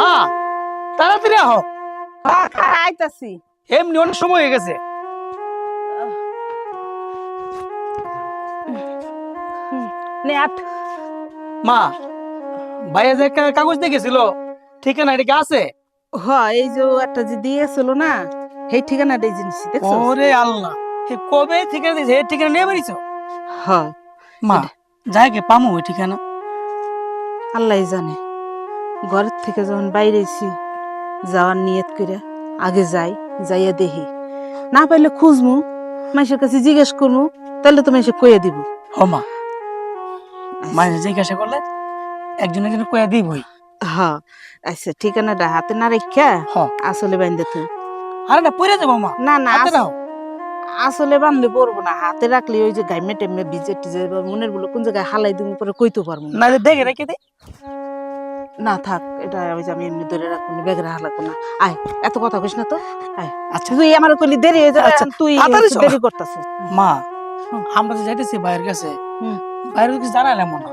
মা তাড়াতাড়ি আহ। আইতাছি। এমনি অনেক সময় হয়ে গেছে। নে আট। মা ভাইয়া যে কাগজ দেখেছিল ঠিকানা এটা কি আছে? হ এই যে একটা যে দিয়েছিল না সেই ঠিকানাটা এই জিনিস দেখছ? ওরে আল্লাহ কবে ঠিকানা দিয়েছে এই ঠিকানা নিয়ে বেরিয়েছ? হ। মা যাই কে পামু ওই ঠিকানা। আল্লাহ জানে। ঘরের থেকে যখন বাইরেছি যাওয়ার নিয়ত করে আগে যাই যাইয়া দেখি। না পাইলে খুঁজমু মাইসের কাছে জিজ্ঞেস করমু তাহলে তো মাইসে কইয়া দিব। ও মা। মায়ের জিজ্ঞাসা করলে একজন একজন কয়া দিবই। হ্যাঁ আচ্ছা ঠিকানাটা হাতে না রেখা আসলে বাইন্দে তুই আরে না পড়ে যাব মা। না না হাতে আস- নাও। আসলে বানলে পড়ব না হাতে রাখলে ওই যে গাইমে টেমে ভিজে টিজে মনেরগুলো কোন জায়গায় হালাই দিন পরে কইতে পারব। না। দেখে রেখে দে। না থাক এটা ওই যে আমি এমনি ধরে রাখব না ব্যাগরে হালাকো না। আয় এত কথা কইস না তো। আয় আচ্ছা। তুই আমার কইলি দেরি হয়ে যাবে আচ্ছা, তুই। দেরি করতেছিস। মা আমরা যে যাইতেছি বাইরের কাছে বাইরের কিছু জানাইলাম না।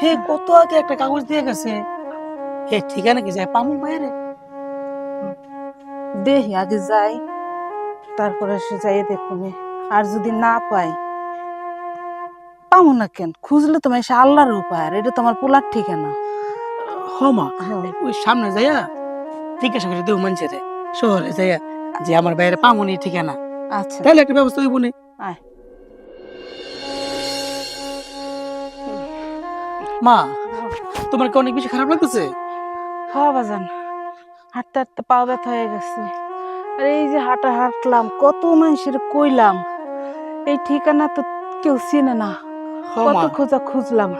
হে কত আগে একটা কাগজ দিয়ে গেছে। হে ঠিকানা কি যায়? পামু বাইরে। দেখি আগে যাই তারপরে সে যাই দেখুনি আর যদি না পাই পাবো না কেন? খুঁজলে তোমার সে আল্লাহর উপায় আর এটা তোমার পোলার ঠিকানা। হ মা ওই সামনে যাইয়া জিজ্ঞাসা করে দেও মানুষের শহরে যাইয়া যে আমার বাইরে পামুনি ঠিকানা। আচ্ছা। তাহলে একটা ব্যবস্থা হইব নি। মা তোমার কি অনেক বেশি খারাপ লাগতেছে? হ্যাঁ বাজান। হাঁটতে হাঁটতে পা ব্যথা হয়ে গেছে। আর এই যে হাঁটা হাঁটলাম কত মানুষের কইলাম এই ঠিকানা তো কেউ চিনে না। কত খোঁজা খুঁজলাম।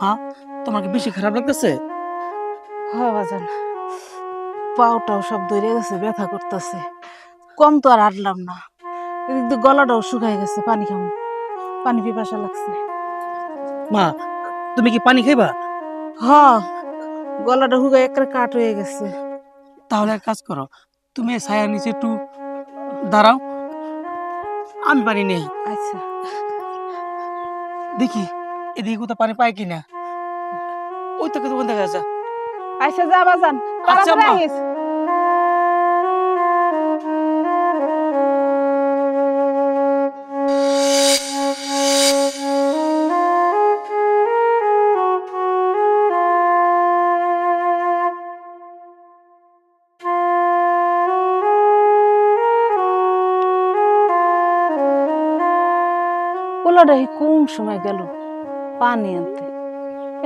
আহ, মা তোমার কি বেশি খারাপ লাগতেছে? হ্যাঁ বাজান। পাওটাও সব ধরে গেছে ব্যথা করতেছে। কম তো আর হাঁটলাম না। দিয়ে গলাটাও শুকায় গেছে পানি খাব। পানি পিপাসা লাগছে। মা তুমি কি পানি খাইবা? হ্যাঁ গলাটা শুকায় একটা কাট হয়ে গেছে। তাহলে এক কাজ করো তুমি ছায়ার নিচে একটু দাঁড়াও। আমি পানি নেই। আচ্ছা। দেখি এদিকে কোথাও পানি পাই কিনা। ওই তো কোথাও দেখা যাচ্ছে আচ্ছা যা বাজান। আচ্ছা, তাড়াতাড়ি মা। পোলাটা কোন সময় গেল পানি আনতে?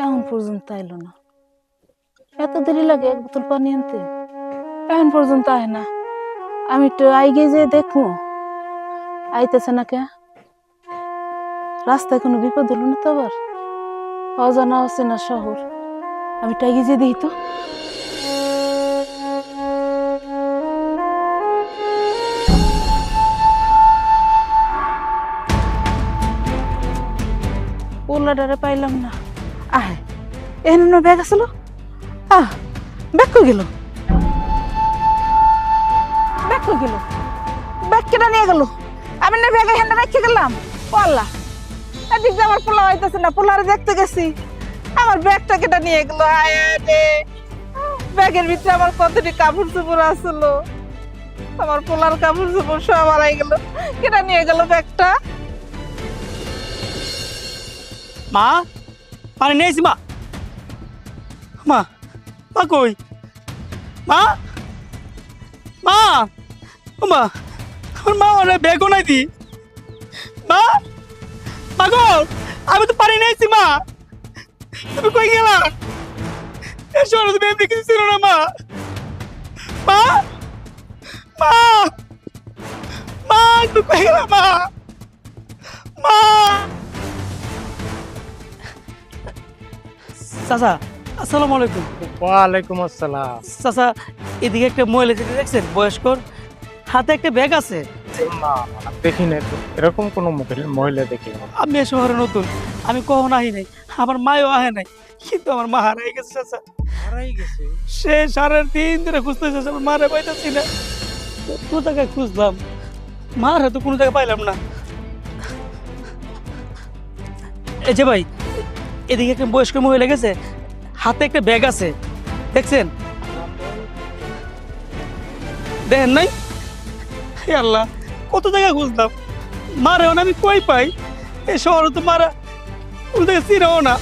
এখন পর্যন্ত আইলো না। এত দেরি লাগে এক বোতল পানি আনতে? এখন পর্যন্ত আয় না। আমি একটু আইগে যে দেখব। আইতেছে না কে? রাস্তায় কোনো বিপদ হলো না তো আবার? অজানা অচেনা শহর? আমি একটু আইগে যে দেখি তো। পোলাডারে পাইলাম না। আয় এখানে ব্যাগ আসলো আহ ব্যাগ কই গেল? ব্যাগ কই গেল? ব্যাগ কেটে নিয়ে গেল? আমি না ব্যাগ এখানে রেখে গেলাম। পাল্লা এদিক দিয়ে আমার পোলা হইতেছে না, পোলারে দেখতে গেছি। আমার ব্যাগটা কেটে নিয়ে গেল? আয় রে। ব্যাগের ভিতরে আমার কতটি কাপড় চোপড় আসলো আমার পোলার কাপড় চোপড় সব হারাই গেল। কেটে নিয়ে গেল ব্যাগটা মা পানি নিয়েছি মা। মা মা কই? মা? মা? ও মা আমার মা অনেক বেগও নাই দি। মা? মা গো আমি তো পানি নিয়েছি মা। তুমি কই গেলা? এসো না, তুমি এমনি কিছু ছিল না মা। মা? মা? মা তুমি কই গেলা মা? মা? চাচা আসসালামু আলাইকুম। ওয়ালাইকুম আসসালাম। চাচা এদিকে একটা মহিলা যেতে দেখছেন? বয়স্কর। হাতে একটা ব্যাগ আছে। না না, দেখি নাই এরকম কোনো মহিলা- দেখি আমি এ শহরে নতুন। আমি কখন আহি নাই। আমার মায়ও আহে নাই। কিন্তু আমার মা হারাই গেছে চাচা। সে সাড়ে তিন ধরে খুঁজতেছে আমার মারে পাইতেছি না। কত জায়গায় খুঁজলাম। মার হয়তো কোনো জায়গায় পাইলাম না। এই যে ভাই এদিকে একটা বয়স্ক মহিলা গেছে। হাতে একটা ব্যাগ আছে। দেখছেন? দেখেন নাই? হে আল্লাহ কত জায়গা খুঁজলাম মারে আমি কই পাই? এই শহরে তো মারা কোন থেকে চিনাও না।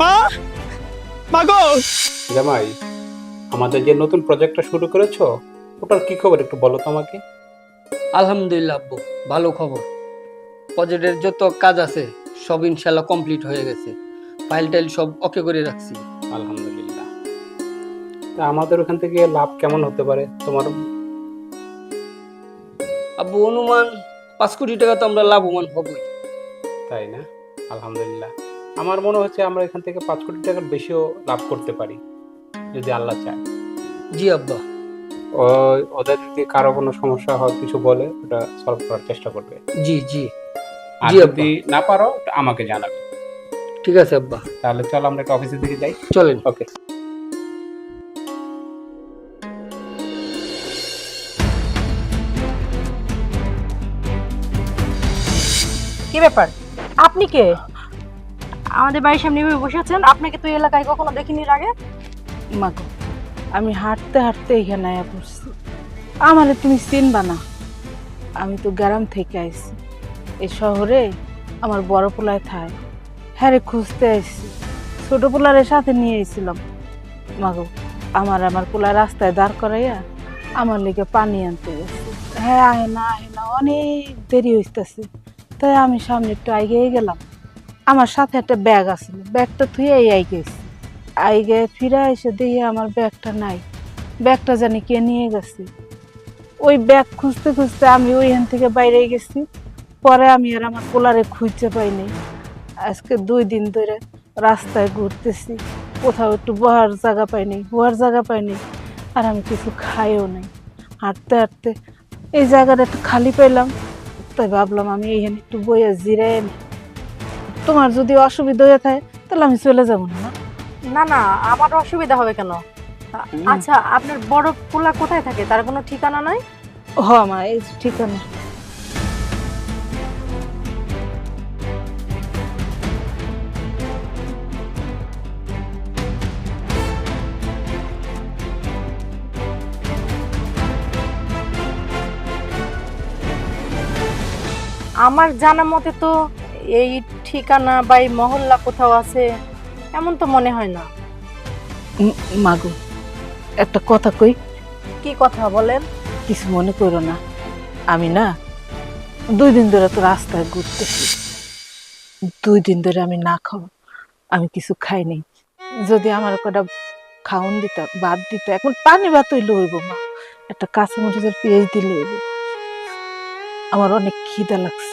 মা? মা গো? জামাই আমাদের যে নতুন প্রজেক্টটা শুরু করেছ ওটার কি খবর একটু বলো তো আমাকে? আলহামদুলিল্লাহ আব্বু ভালো খবর। প্রজেক্টের যত কাজ আছে সব ইনশাল্লাহ কমপ্লিট হয়ে গেছে। ফাইল টাইল সব ওকে করে রাখছি। আলহামদুলিল্লাহ। তা আমাদের ওখান থেকে লাভ কেমন হতে পারে? তোমার আব্বু অনুমান পাঁচ কোটি টাকা তো আমরা লাভবান হবই। তাই না? আলহামদুলিল্লাহ। আমার মনে হচ্ছে আমরা এখান থেকে পাঁচ কোটি টাকার বেশিও লাভ করতে পারি যদি আল্লাহ চায়। জি আব্বা। ওদের যদি কারও কোনো সমস্যা হয় কিছু বলে ওটা সলভ করার চেষ্টা করবে। জি জি। আর যদি না পারো আমাকে জানাবে। ঠিক আছে আব্বা। তাহলে চলো আমরা একটা অফিসের দিকে যাই। চলেন। ওকে। কি ব্যাপার? আপনি কে? আমাদের বাড়ির সামনে এভাবে বসে আছেন? আপনাকে তো এই এলাকায় কখনো দেখিনি এর আগে? মাগো আমি হাঁটতে হাঁটতে এখানে আয়া পড়ছি। আমারে তুমি চিনবা না। আমি তো গ্রাম থেকে আইছি। এই শহরে আমার বড় পোলায় থায়। হ্যাঁ খুঁজতে আইছি ছোট পোলারের সাথে নিয়ে এসেছিলাম। মাগো, আমার আমার পোলা রাস্তায় দাঁড় করাইয়া আমার লেগে পানি আনতে গেছে। হ্যাঁ আহে না আহে না, অনেক দেরি হইতেছে। তাই আমি সামনে একটু আইগেই গেলাম। আমার সাথে একটা ব্যাগ আছিল ব্যাগটা থুয়ে আই গেছি আইগে ফিরে এসে দেখি আমার ব্যাগটা নাই। ব্যাগটা জানি কে নিয়ে গেছে। ওই ব্যাগ খুঁজতে খুঁজতে আমি ওইখান থেকে বাইরে গেছি। পরে আমি আর আমার পোলারে খুঁজতে পাইনি। আজকে দুই দিন ধরে রাস্তায় ঘুরতেছি কোথাও একটু বহার জায়গা পাইনি বহার জায়গা পাইনি আর আমি কিছু খাইও নাই। হাঁটতে হাঁটতে এই জায়গাটা একটু খালি পেলাম তাই ভাবলাম আমি এইখানে একটু বইয়া জিরাই নি তোমার যদি অসুবিধা হয়ে থাকে তাহলে আমি চলে যাব না। না না আমার অসুবিধা হবে কেন? আচ্ছা আপনার বড় পোলা কোথায় থাকে? তার কোনো ঠিকানা নাই? হ মা এই ঠিকানা। আমার জানা মতে তো এই ঠিকানা বা এই মহল্লা কোথাও আছে এমন তো মনে হয় না। মাগো একটা কথা কই? কি কথা বলেন? কিছু মনে করো না। আমি না দুই দিন ধরে তো রাস্তায় ঘুরতেছি। দুই দিন ধরে আমি না খাব আমি কিছু খাইনি যদি আমার কটা খাওন দিত বাদ দিত এখন পানি ভাত হইলে হইব মা। একটা কাঁচা মরিচের পেঁয়াজ দিলে হইব। আমার অনেক খিদা লাগছে।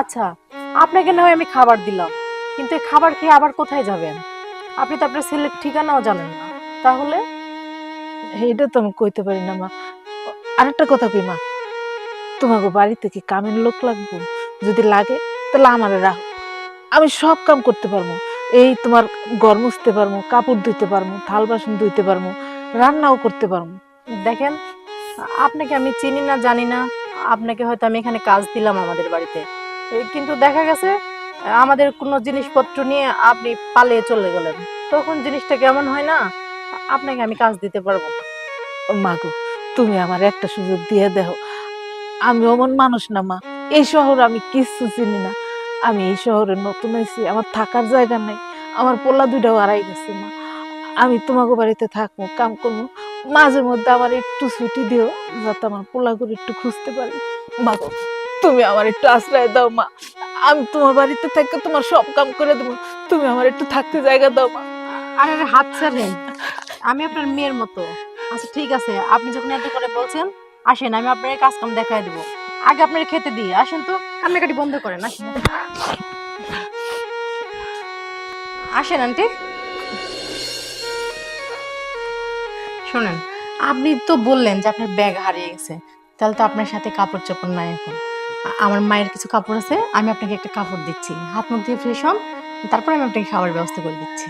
আচ্ছা আপনাকে না হয় আমি খাবার দিলাম কিন্তু এই খাবার খেয়ে আবার কোথায় যাবেন? আপনি তো আপনার ছেলের ঠিকানাও জানেন না। তাহলে? এইটা তো আমি কইতে পারি না মা। আরেকটা কথা কই মা। তোমাকে বাড়িতে কি কামের লোক লাগবে? যদি লাগে তাহলে আমার রাখো। আমি সব কাম করতে পারব। এই তোমার ঘর মুছতে পারব কাপড় ধুইতে পারব থাল বাসন ধুইতে পারব রান্নাও করতে পারব। দেখেন আপনাকে আমি চিনি না জানি না। আপনাকে হয়তো আমি এখানে কাজ দিলাম আমাদের বাড়িতে। কিন্তু দেখা গেছে, আমাদের কোনো জিনিসপত্র নিয়ে আপনি পালিয়ে চলে গেলেন। তখন জিনিসটা কেমন হয় না? আপনাকে আমি কাজ দিতে পারব মাগো তুমি আমার একটা সুযোগ দিয়ে দেও। আমি অমন মানুষ না, মা। এই শহর আমি কিচ্ছু চিনি না। আমি এই শহরে নতুন হয়েছি, আমার থাকার জায়গা নাই, আমার পোলা দুইটাও হারাই গেছে, মা। আমি তোমাকে বাড়িতে থাকব, কাম করব। মাঝে মধ্যে আমার একটু ছুটি দিও, যাতে আমার পোলাগুলো একটু খুঁজতে পারি। মা, তুমি আমার একটু আশ্রয় দাও, মা। আমি তোমার বাড়িতে থাকতে তোমার সব কাম করে দেবো। তুমি আমার একটু থাকতে জায়গা দাও, মা। আরে আরে, হাত ছাড়েন। আমি আপনার মেয়ের মতো। আচ্ছা ঠিক আছে। আপনি যখন এত করে বলছেন, আসেন, আমি আপনার কাজ কাম দেখাই দেবো। আগে আপনার খেতে দিই। আসেন তো, কান্নাকাটি বন্ধ করেন, আসেন। আসেন, আন্টি। শোনেন, আপনি তো বললেন যে আপনার ব্যাগ হারিয়ে গেছে। তাহলে তো আপনার সাথে কাপড় চোপড় নাই এখন। আমার মায়ের কিছু কাপড় আছে, আমি আপনাকে একটা কাপড় দিচ্ছি। হাত মুখ দিয়ে ফ্রেশ হন, তারপরে আমি আপনাকে খাবার ব্যবস্থা করে দিচ্ছি।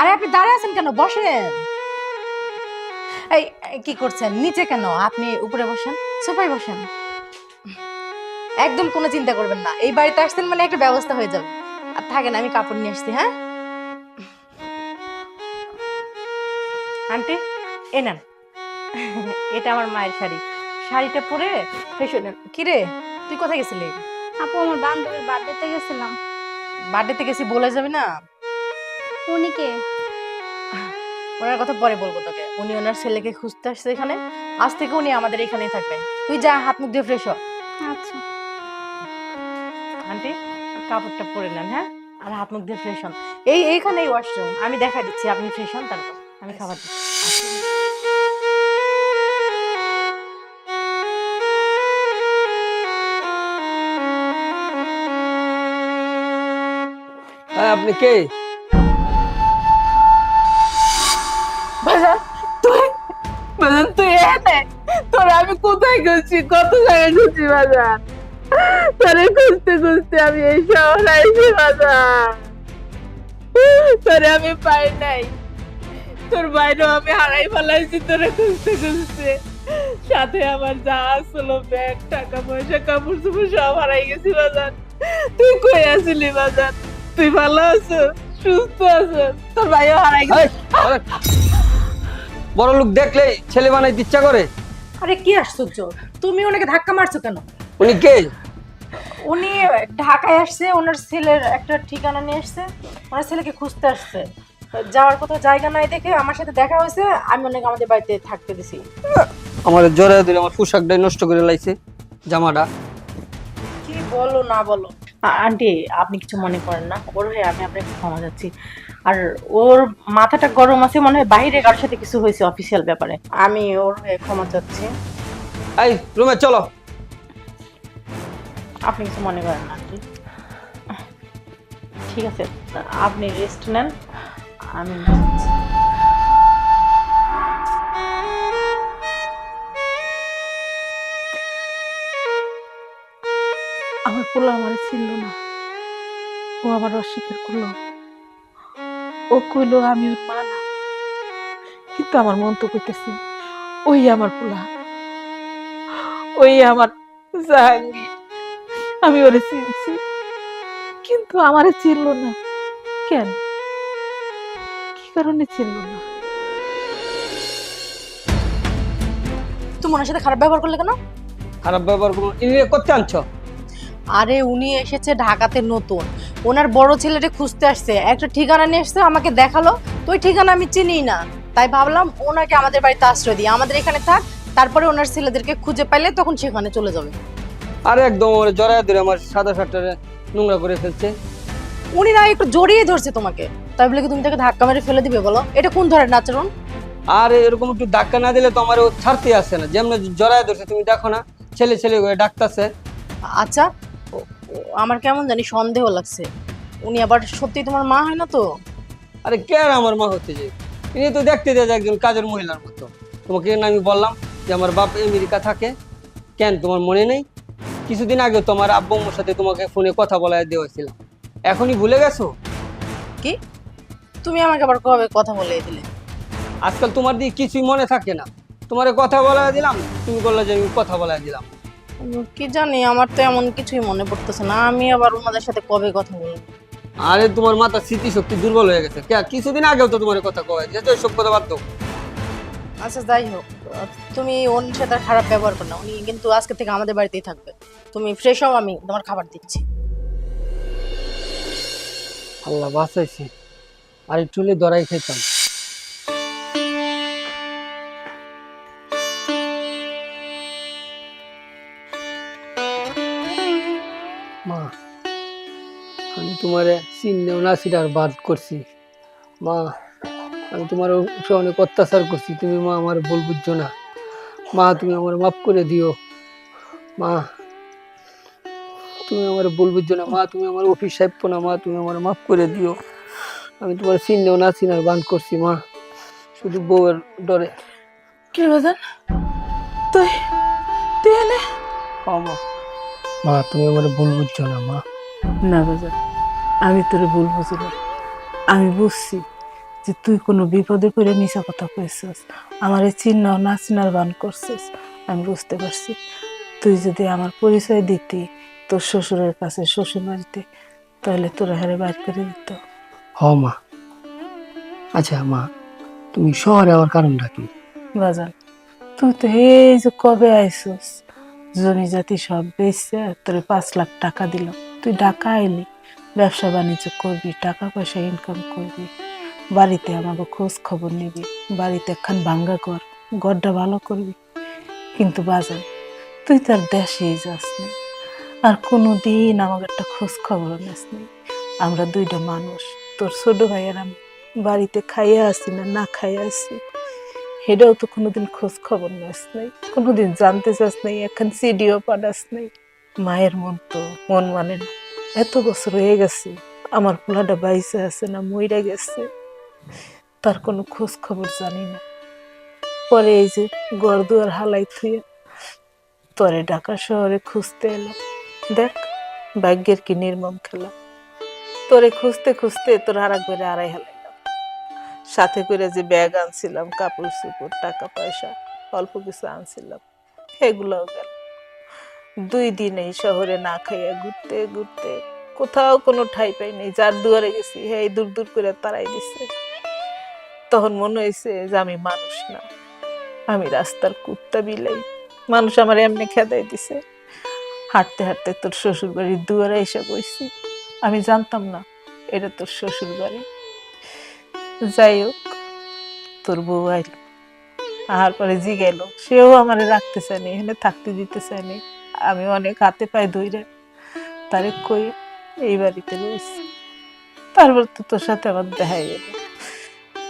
আরে, আপনি দাঁড়িয়ে আছেন কেন? বসেন। এই, কি করছেন? নিচে কেন? আপনি উপরে বসেন, সোফায় বসেন। একদম কোনো চিন্তা করবেন না। এই বাড়িতে আসছেন মানে একটা ব্যবস্থা হয়ে যাবে। আর থাকেন, আমি কাপড় নিয়ে আসছি হ্যাঁ? আন্টি এ নেন। এটা আমার মায়ের শাড়ি। শাড়িটা পরে ফ্রেশ হয়ে নেন। কিরে তুই কোথায় গেছিলি? আপু আমার বান্ধবীর বার্থডেতে গেছিলাম। বার্থডেতে গেছি বলে যাবে না? উনি কে? ওনার কথা পরে বলব তোকে। উনি ওনার ছেলেকে খুঁজতে আসছে এখানে। আজ থেকে উনি আমাদের এখানেই থাকবে তুই যা হাত মুখ দিয়ে ফ্রেশ হ। আচ্ছা। আন্টি কাপড়টা পরে নেন হ্যাঁ? আর হাত মুখ দিয়ে ফ্রেশ হন। এই এইখানেই ওয়াশরুম। আমি দেখা দিচ্ছি আপনি ফ্রেশ হন তারপর। আমি খাবার আপনি কে? বাজান তুই এনে তোর আমি কোথায় গেছি কত জায়গায় গেছি বাজান তোরে খুঁজতে খুঁজতে আমি এই শহর আইছি বাজান তোরে আমি পাই নাই। তোর বাইরেও আমি হারাই ফেলাইছি তোরে খুঁজতে খুঁজতে। সাথে আমার যা আসলো ব্যাগ টাকা পয়সা কাপড় চোপড় সব হারাই গেছি বাজান। তুই কই আসলি বাজান? তুই ভালো আছো? সুস্থ আছো? তোর ভাইও হারাই গেছে। বড় লোক দেখলে ছেলে বানাইতে ইচ্ছা করে। আরে কি আশ্চর্য? তুমি ওনাকে ধাক্কা মারছো কেন? উনি কে? উনি ঢাকায় আসছে ওনার ছেলের একটা ঠিকানা নিয়ে আসছে ওনার ছেলেকে খুঁজতে আসছে। যাওয়ার কোথাও জায়গা নাই দেখে আমার সাথে দেখা হয়েছে আমি অনেক আমাদের বাড়িতে থাকতে দিছি। আমার জোরে দিলে আমার পোশাকটাই নষ্ট করে লাইছে জামাটা। কি বলো না বলো। আন্টি আপনি কিছু মনে করেন না। ওর হয়ে আমি আপনাকে ক্ষমা যাচ্ছি আর ওর মাথাটা গরম আছে মনে হয় বাইরে কারোর সাথে কিছু হয়েছে অফিসিয়াল ব্যাপারে। আমি ওর হয়ে ক্ষমা চাচ্ছি। এই রুমে চলো। আপনি কিছু মনে করেন না আন্টি। ঠিক আছে আপনি রেস্ট নেন। আমি। আমার পোলা আমার ছিল না। ও আবার অস্বীকার করল। ও কইলো, আমি ওর মা না। কিন্তু আমার মন তো কইতেছে, ওই আমার পোলা। ওই আমার জাহাঙ্গীর। আমি ওরে চিনছি, কিন্তু আমারে চিনল না। কেন? কারণে চিনল না। তুমি ওনার সাথে খারাপ ব্যবহার করলে কেন? খারাপ ব্যবহার করব। ইনি করতে আনছো? আরে উনি এসেছে ঢাকাতে নতুন। ওনার বড় ছেলেটা খুঁজতে আসছে। একটা ঠিকানা নিয়ে এসছে আমাকে দেখাল। তো ওই ঠিকানা আমি চিনি না। তাই ভাবলাম ওনাকে আমাদের বাড়িতে আশ্রয় দিই। আমাদের এখানে থাক তারপরে ওনার ছেলেদেরকে খুঁজে পাইলে তখন সেখানে চলে যাবে। আরে একদম আমার জড়ায় ধরে আমার সাদা শার্টটা নোংরা করে ফেলছে। উনি না একটু জড়িয়ে ধরছে তোমাকে। তাই বলে কি তুমি তাকে ধাক্কা মেরে ফেলে দিবে বলো? এটা কোন ধরনের আচরণ? আর এরকম একটু ধাক্কা না দিলে তো আমার ও ছাড়তে আসছে না। যেমন জড়ায় ধরছে তুমি দেখো না ছেলে ছেলে করে ডাকতেছে। আচ্ছা আমার কেমন জানি সন্দেহ লাগছে। উনি আবার সত্যি তোমার মা হয় না তো? আরে কে আর আমার মা হতে যে ইনি তো দেখতে দেয় একজন কাজের মহিলার মতো। তোমাকে না আমি বললাম যে আমার বাপ আমেরিকা থাকে। কেন তোমার মনে নেই? কিছুদিন আগে তোমার আব্বু সাথে তোমাকে ফোনে কথা বলা দেওয়াছিলাম এখনই ভুলে গেছো? কি? তুমি আমাকে আবার কবে কথা বলে দিলে? আজকাল তোমার দিয়ে কিছুই মনে থাকে না। তোমারে কথা বলা দিলাম তুমি বললে যে আমি কথা বলা দিলাম। কি জানি আমার তো এমন কিছুই মনে পড়তেছে না আমি আবার ওনাদের সাথে কবে কথা বলব? আরে তোমার মাথার স্মৃতিশক্তি দুর্বল হয়ে গেছে। কে কিছুদিন আগেও তো তোমার কথা কয় যেহেতু সব কথা বাদ দাও। আচ্ছা যাই হোক তুমি ওর সাথে আর খারাপ ব্যবহার করো না উনি কিন্তু আজকে থেকে আমাদের বাড়িতেই থাকবে। তুমি ফ্রেশ হও আমি তোমার খাবার দিচ্ছি। আল্লাহ বাঁচাইছি। আর হলে দরাই খেতাম। মা, আমি তোমার চিন্নেও না সিটার বাদ করছি। মা, আমি তোমার অনেক অত্যাচার করছি। তুমি মা, আমার ভুল বুঝছ না। মা, তুমি আমার মাফ করে দিও। মা, তুমি আমার ভুল বুঝছ না। মা, তুমি আমার অফিস সাহেব না। মা, তুমি আমার মাফ করে দিও। আমি তোমার চিন্নেও না চিনার বান করছি মা। শুধু বউয়ের ডরে। কি বাজান? তুই তুই এনে? হ মা। মা তুমি আমার ভুল বুঝছ না মা। না বাজান আমি তোর ভুল বুঝলাম আমি বুঝছি যে তুই কোনো বিপদে পড়ে মিশা কথা কইছিস আমার এই চিন্নাও না চিনার বান করছিস। আমি বুঝতে পারছি তুই যদি আমার পরিচয় দিতি তোর শ্বশুরের কাছে শ্বশুর বাড়িতে তাহলে তোর হারে বাইর করে দিত। হ মা। আচ্ছা মা, তুমি শহরে আমার কারণটা কি? বাজার তুই তো এই যে কবে আইসস? জমি জাতি সব বেচছে তোর পাঁচ লাখ টাকা দিল। তুই ঢাকা আইলি, ব্যবসা বাণিজ্য করবি, টাকা পয়সা ইনকাম করবি। বাড়িতে আমাকে খোঁজ খবর নিবি, বাড়িতে একখান ভাঙ্গা কর ঘরটা ভালো করবি। কিন্তু বাজার, তুই তার দেশেই যাস না। আর কোনো দিন আমাকে একটা খোঁজ খবর নিস আমরা দুইটা মানুষ তোর ছোট ভাইয়ের আমি বাড়িতে খাইয়া আসি না না খাইয়া আসি। হেডাও তো কোনোদিন খোঁজ খবর নিস নাই, কোনোদিন জানতে চাস নাই, এখন সিডিও পাঠাস নাই। মায়ের মন তো, মন মানে না। এত বছর হয়ে গেছে, আমার পোলাটা বাইসে আছে না, মইরা গেছে। তার কোনো খোঁজ খবর জানি না। পরে এই যে গড় দুয়ার হালাই থুয়ে তরে ঢাকা শহরে খুঁজতে এলো দেখ, ভাগ্যের কি নির্মম খেলা। তোরে খুঁজতে খুঁজতে তোর আর একবারে আড়াই হেলাইলাম সাথে করে যে ব্যাগ আনছিলাম, কাপড় চোপড়, টাকা পয়সা, অল্প কিছু আনছিলাম, এগুলোও গেল। দুই দিন এই শহরে না খাইয়া ঘুরতে ঘুরতে কোথাও কোনো ঠাই পাই নেই, যার দুয়ারে গেছি হ্যাঁ দূর দূর করে তারাই দিছে। তখন মনে হয়েছে যে আমি মানুষ না। আমি রাস্তার কুত্তা বিলাই, মানুষ আমার এমনি খেদাই দিছে। হাঁটতে হাঁটতে তোর শ্বশুর বাড়ির দুয়ারে এসে বইছি। আমি জানতাম না, এটা তোর শ্বশুর বাড়ি। যাই হোক, তোর বউ আইল। আহার পরে জি গেল সেও আমার রাখতে চায়নি, এখানে থাকতে দিতে চায়নি। আমি অনেক হাতে পায়ে ধইরে তারে কই এই বাড়িতে রয়েছি তারপর তো তোর সাথে আমার দেখা গেল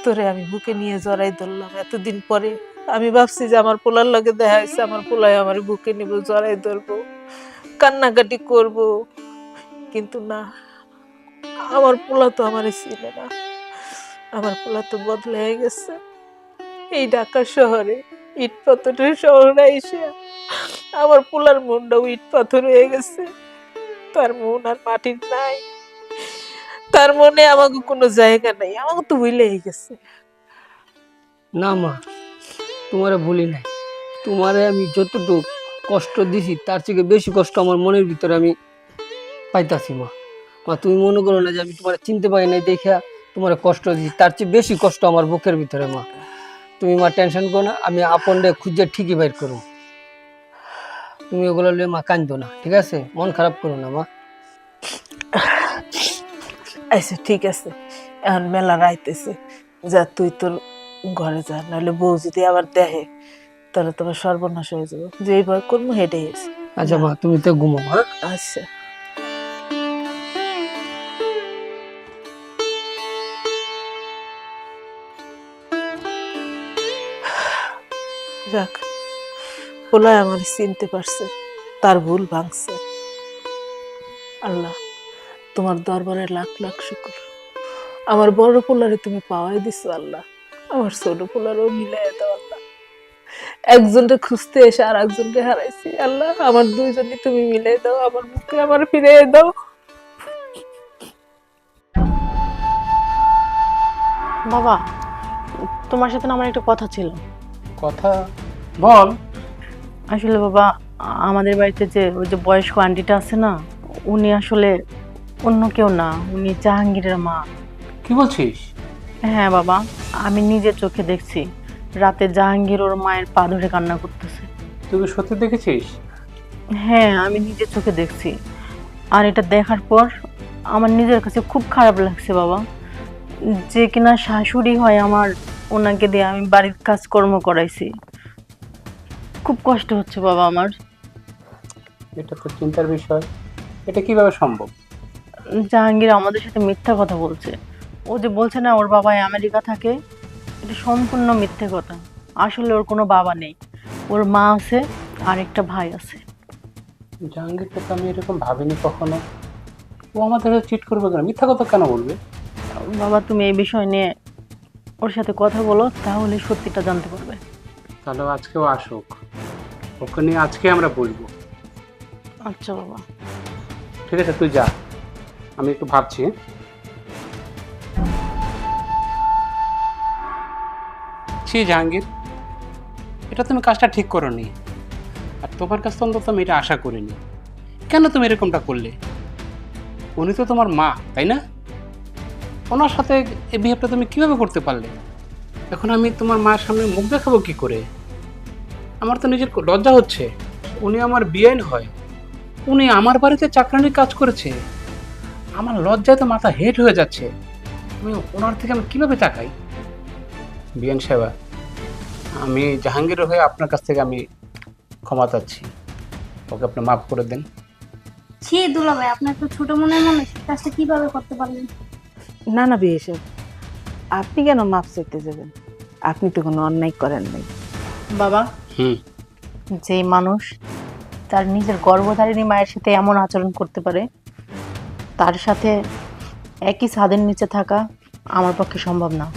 তোরে আমি বুকে নিয়ে জড়াই ধরলাম। এতদিন পরে আমি ভাবছি যে আমার পোলার লগে দেখা হয়েছে আমার পোলায় আমার বুকে নিব, জড়াই ধরবো, কান্নাকাটি করব। কিন্তু না আমার পোলা তো আমার ছিল না। আমার পোলা তো বদলে গেছে। এই ঢাকা শহরে ইট পাথরের শহরে এসে আমার পোলার মনটাও ইট পাথর হয়ে গেছে। তার মন আর মাটির নাই। তার মনে আমাকে কোনো জায়গা নাই। আমাকে তো ভুলে গেছে। না মা, তোমারে ভুলি নাই। তোমারে আমি যতটুকু কষ্ট দিছি, তার থেকে বেশি কষ্ট আমার মনের ভিতরে আমি পাইতাছি মা। মা তুমি মনে করো না যে আমি তোমার চিনতে পারি নাই দেখা তোমার কষ্ট দিছি। তার চেয়ে বেশি কষ্ট আমার বুকের ভিতরে মা। তুমি মা টেনশন করো না আমি আপনরে খুঁজে ঠিকই বাইর করো তুমি ওগুলো লয়ে মা কান্দো না ঠিক আছে? মন খারাপ করো না মা। আচ্ছা ঠিক আছে। এখন মেলা রাইতেছে যা তুই তোর ঘরে যা নাহলে বউ যদি আবার দেখে তাহলে তোমার সর্বনাশ হয়ে যাবে। যে ভয় করব হেঁটে গেছি আচ্ছা মা তুমি তো ঘুমো মা। আচ্ছা। যাক, পোলায় আমার চিনতে পারছে, তার ভুল ভাঙছে। আল্লাহ, তোমার দরবারে লাখ লাখ শুকুর। আমার বড় পোলারে তুমি পাওয়াই দিছো, আল্লাহ। আমার ছোট পোলারও মিলাই দাও, আল্লাহ। একজনকে খুঁজতে এসে আর একজনকে হারাইছি, আল্লাহ। আমার দুইজনই তুমি মিলাই দাও, আমার মুখে আমার ফিরে দাও। বাবা, তোমার সাথে আমার একটা কথা ছিল। কথা বল। আসলে বাবা আমাদের বাড়িতে যে ওই যে বয়স্ক আন্টিটা আছে না উনি আসলে অন্য কেউ না উনি জাহাঙ্গীরের মা। কি বলছিস? হ্যাঁ বাবা আমি নিজের চোখে দেখছি রাতে জাহাঙ্গীর ওর মায়ের পা ধরে কান্না করতেছে। তুই সত্যি দেখেছিস? হ্যাঁ আমি নিজের চোখে দেখছি। আর এটা দেখার পর আমার নিজের কাছে খুব খারাপ লাগছে বাবা। যে কিনা শাশুড়ি হয় আমার ওনাকে দিয়ে আমি বাড়ির কাজকর্ম করাইছি। খুব কষ্ট হচ্ছে বাবা আমার। এটা তো চিন্তার বিষয়। এটা কীভাবে সম্ভব? জাহাঙ্গীর আমাদের সাথে মিথ্যা কথা বলছে। ও যে বলছে না ওর বাবা আমেরিকা থাকে এটা সম্পূর্ণ মিথ্যে কথা। আসলে ওর কোনো বাবা নেই। ওর মা আছে আর একটা ভাই আছে। জাহাঙ্গীরকে তো আমি এরকম ভাবিনি কখনো। ও আমাদের চিট করবে কেন? মিথ্যা কথা কেন বলবে? বাবা তুমি এই বিষয় নিয়ে ওর সাথে কথা বলো তাহলে সত্যিটা জানতে পারবে। তাহলে আজকেও আসুক। ওকে নিয়ে আজকে আমরা বলব। আচ্ছা বাবা। ঠিক আছে তুই যা। আমি একটু ভাবছি। ছি জাহাঙ্গীর। এটা তুমি কাজটা ঠিক করোনি। আর তোমার কাছ থেকে অন্তত আমি এটা আশা করিনি। কেন তুমি এরকমটা করলে? উনি তো তোমার মা তাই না? ওনার সাথে এই বিহেভটা তুমি কীভাবে করতে পারলে? এখন আমি তোমার মার সামনে মুখ দেখাবো কি করে? আমার তো নিজের লজ্জা হচ্ছে। উনি আমার বিয়েন হয়। উনি আমার বাড়িতে চাকরানির কাজ করেছে। আমার লজ্জায় তো মাথা হেট হয়ে যাচ্ছে। আমি ওনার থেকে আমি কীভাবে তাকাই? বিয়ান সেবা আমি জাহাঙ্গীর হয়ে আপনার কাছ থেকে আমি ক্ষমা চাচ্ছি। ওকে আপনি মাফ করে দেন। ছি দুলা ভাই আপনার তো ছোট মনের মানুষ কাজটা কীভাবে করতে পারলেন? না না বিয়ে সাহেব আপনি কেন মাপ চাইতে যাবেন? আপনি তো কোনো অন্যায় করেন নাই। বাবা হুম। যে মানুষ তার নিজের গর্ভধারিণী মায়ের সাথে এমন আচরণ করতে পারে তার সাথে একই ছাদের নিচে থাকা আমার পক্ষে সম্ভব না।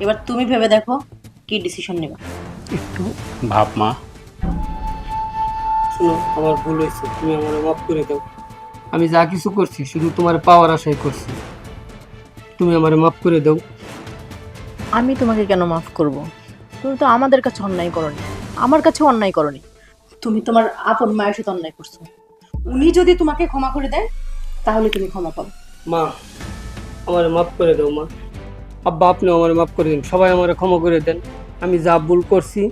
এবার তুমি ভেবে দেখো কি ডিসিশন নেবে? একটু ভাব মা। শোনো আমার ভুল হয়েছে। তুমি আমার মাফ করে দাও। আমি যা কিছু করছি শুধু তোমার পাওয়ার আশাই করছি। তুমি আমার মাফ করে দাও। আমি তোমাকে কেন মাফ করব? তুমি তো আমাদের কাছে অন্যায় করনি। আমার কাছে অন্যায় করনি। তুমি তোমার আপন মায়ের সাথে অন্যায় করছ। উনি যদি তোমাকে ক্ষমা করে দেয় তাহলে তুমি ক্ষমা পাও। মা আমার মাফ করে দাও মা। আব্বা আপনি আমার মাফ করে দিন। সবাই আমার ক্ষমা করে দেন। আমি যা ভুল করছি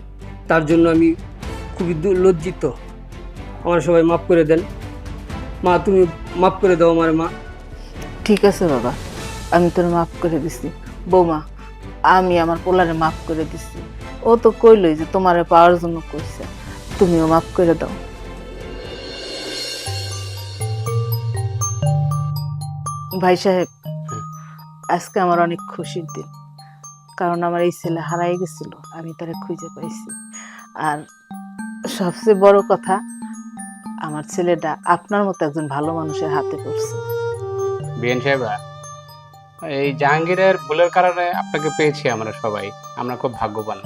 তার জন্য আমি খুবই লজ্জিত। আমার সবাই মাফ করে দেন। মা তুমি মাফ করে দাও আমার মা। ঠিক আছে বাবা। আমি তোর মাফ করে দিছি। বৌমা আমি আমার পোলারে মাফ করে দিছি। ও তো কইলই যে তোমারে পাওয়ার জন্য কইছে। তুমিও মাফ করে দাও। ভাই সাহেব আজকে আমার অনেক খুশির দিন। কারণ আমার এই ছেলে হারাই গেছিল আমি তারে খুঁজে পাইছি। আর সবচেয়ে বড় কথা আমার ছেলেটা আপনার মতো একজন ভালো মানুষের হাতে পড়ছে। বিয়ান সাহেবা এই জাহাঙ্গীরের ভুলের কারণে আপনাকে পেয়েছি আমরা সবাই। আমরা খুব ভাগ্যবান।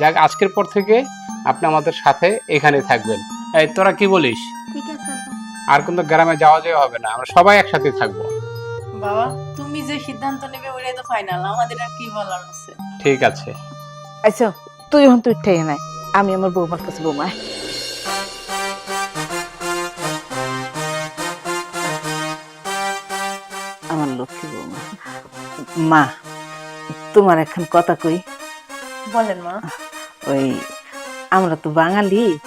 যাক আজকের পর থেকে আপনি আমাদের সাথে এখানে থাকবেন। এই তোরা কি বলিস? ঠিক আছে আপা। আর কিন্তু গ্রামে যাওয়া যাওয়া হবে না। আমরা সবাই একসাথে থাকব। বাবা তুমি যে সিদ্ধান্ত নেবে ওইটাই তো ফাইনাল আমাদের আর কি বলার আছে? ঠিক আছে। আচ্ছা তুই এখন তুই ঠেয়ে নাই। আমি আমার বৌমার কাছে বৌমা লক্ষ্মী বৌমা মা তোমার এখন কথা কই? বলেন মা। ওই আমরা তো বাঙালি।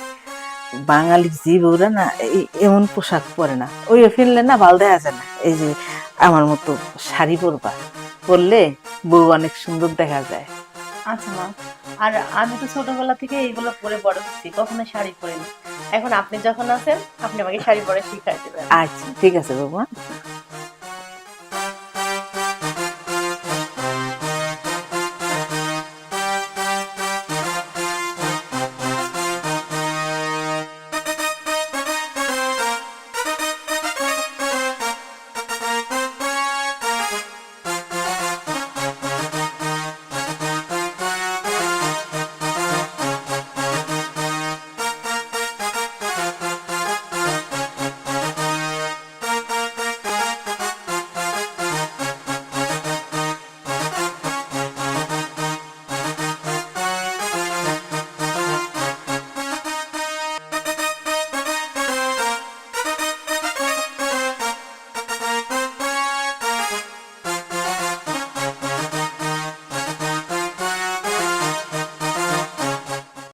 বাঙালি জীবরা না এই- এমন পোশাক পরে না। ওই ফেললে না ভালো দেখা যায় না। এই যে আমার মতো শাড়ি পরবা পরলে বউ অনেক সুন্দর দেখা যায়। আচ্ছা মা আর আমি তো ছোটবেলা থেকে এইগুলো পরে বড় হচ্ছি কখনো শাড়ি পরিনি। এখন আপনি যখন আছেন আপনি আমাকে শাড়ি পরে শিখাই দেবেন। আচ্ছা ঠিক আছে বৌমা